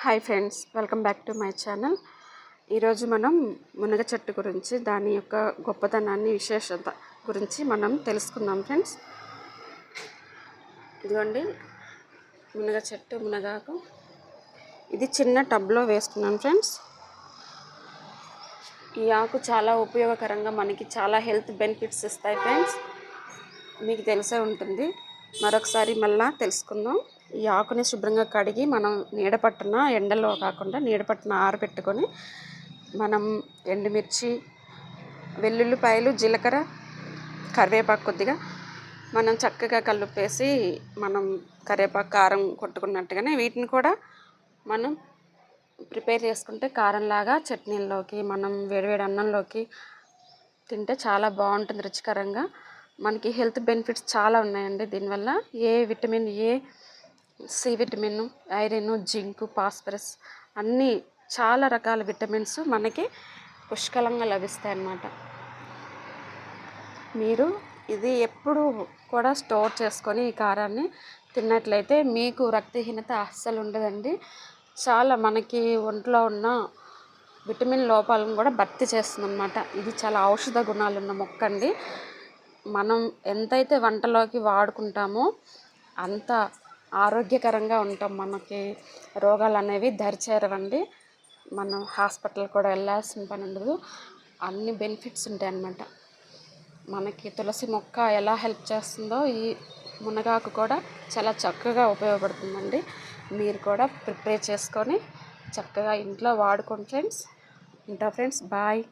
Hi friends welcome back to my channel. ఈరోజు మనం మునగ చెట్టు గురించి దాని యొక్క గొప్పతనాన్ని విశేషత గురించి మనం తెలుసుకుందాం ఫ్రెండ్స్. ఇదిగోండి మునగ చెట్టు మునగాకు. ఇది చిన్న టబ్లో వేసుకున్నాం ఫ్రెండ్స్. ఈ ఆకు చాలా ఉపయోగకరంగా మనకి చాలా హెల్త్ బెనిఫిట్స్ ఇస్తాయి ఫ్రెండ్స్. మీకు తెలిసే ఉంటుంది. మరొకసారి మళ్ళా తెలుసుకుందాం. ఈ ఆకుని శుభ్రంగా కడిగి మనం నీడపట్టున ఎండలో కాకుండా నీడపట్టున ఆరబెట్టుకొని మనం ఎండుమిర్చి వెల్లుల్లిపాయలు జీలకర్ర కరివేపాకు కొద్దిగా మనం చక్కగా కలుపేసి మనం కరివేపాకు కారం కొట్టుకున్నట్టుగానే వీటిని కూడా మనం ప్రిపేర్ చేసుకుంటే కారంలాగా చట్నీల్లోకి మనం వేడివేడి అన్నంలోకి తింటే చాలా బాగుంటుంది రుచికరంగా. మనకి హెల్త్ బెనిఫిట్స్ చాలా ఉన్నాయండి దీనివల్ల. A vitamin A C vitamin iron zinc phosphorus అన్నీ చాలా రకాల విటమిన్స్ మనకి పుష్కలంగా లభిస్తాయి అన్నమాట మీరు ఇది ఎప్పుడు కూడా స్టోర్ చేసుకొని ఈ కారాన్ని తిన్నట్లయితే మీకు రక్తహీనత అస్సలు ఉండదండి. చాలా మనకి ఒంట్లో ఉన్న విటమిన్ లోపాలను కూడా భర్తీ చేస్తుందన్నమాట. ఇది చాలా ఔషధ గుణాలు ఉన్న మొక్క అండి. మనం ఎంతైతే వంటలోకి వాడుకుంటామో అంత ఆరోగ్యకరంగా ఉంటాం. మనకి రోగాలు అనేవి దరిచేరవండి. మనం హాస్పిటల్ కూడా వెళ్ళాల్సిన పని ఉండదు. అన్ని బెనిఫిట్స్ ఉంటాయి అన్నమాట మనకి తులసి మొక్క ఎలా హెల్ప్ చేస్తుందో ఈ మునగాకు కూడా చాలా చక్కగా ఉపయోగపడుతుందండి. మీరు కూడా ప్రిపేర్ చేసుకొని చక్కగా ఇంట్లో వాడుకోండి ఫ్రెండ్స్. ఉంటా ఫ్రెండ్స్. బాయ్.